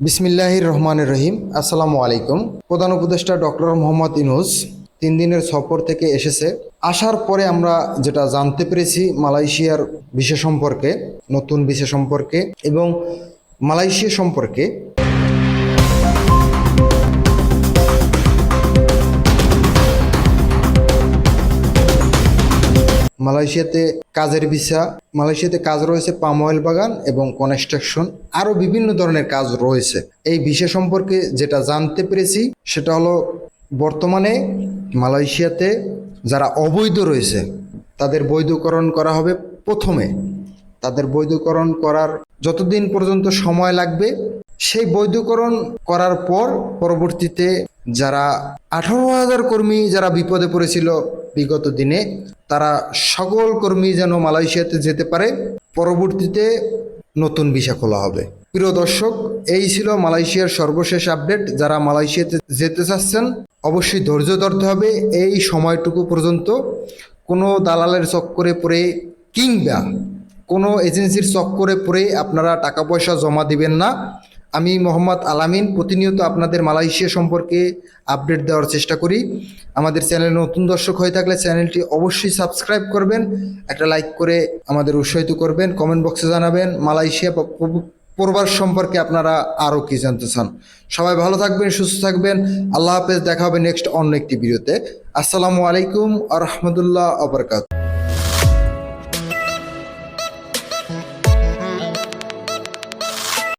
বিসমিল্লাহির রহমানের রহিম। আসসালামু আলাইকুম। প্রধান উপদেষ্টা ডক্টর মোহাম্মদ ইনুস তিন দিনের সফর থেকে এসেছে। আসার পরে আমরা যেটা জানতে পেরেছি মালয়েশিয়ার বিষয় সম্পর্কে, নতুন বিষয় সম্পর্কে এবং মালয়েশিয়া সম্পর্কে মালয়েশিয়াতে কাজের ভিসা, মালয়েশিয়াতে কাজ রয়েছে পাম অয়েল বাগান এবং কনস্ট্রাকশন, আরও বিভিন্ন ধরনের কাজ রয়েছে। এই বিষয় সম্পর্কে যেটা জানতে পেরেছি, সেটা হলো বর্তমানে মালয়েশিয়াতে যারা অবৈধ রয়েছে, তাদের বৈধকরণ করা হবে প্রথমে। তাদের বৈধকরণ করার যতদিন পর্যন্ত সময় লাগবে, সেই বৈধকরণ করার পর পরবর্তীতে যারা আঠারো হাজার কর্মী যারা বিপদে পড়েছিল বিগত দিনে তারা সকল কর্মী যেন মালয়েশিয়াতে যেতে পারে, পরবর্তীতে নতুন ভিসা খোলা হবে। প্রিয় দর্শক, এই ছিল মালয়েশিয়ার সর্বশেষ আপডেট। যারা মালয়েশিয়াতে যেতে চাচ্ছেন, অবশ্যই ধৈর্য ধরতে হবে। এই সময়টুকু পর্যন্ত কোনো দালালের চক্করে পড়ে কিংবা কোনো এজেন্সির চক্করে পড়ে আপনারা টাকা পয়সা জমা দিবেন না। আমি মোহাম্মদ আলামিন প্রতিনিয়ত আপনাদের মালয়েশিয়া সম্পর্কে আপডেট দেওয়ার চেষ্টা করি। আমাদের চ্যানেলে নতুন দর্শক হয়ে থাকলে চ্যানেলটি অবশ্যই সাবস্ক্রাইব করবেন, একটা লাইক করে আমাদের উৎসাহিত করবেন কমেন্ট বক্সে জানাবেন, মালয়েশিয়া প্রবাস সম্পর্কে আপনারা আরও কি জানতে চান। সবাই ভালো থাকবেন, সুস্থ থাকবেন, আল্লাহ হাফেজ, দেখা হবে নেক্সট অন্য একটি ভিডিওতে আসসালামু আলাইকুম আ, রহমতুল্লাহ আবরকাত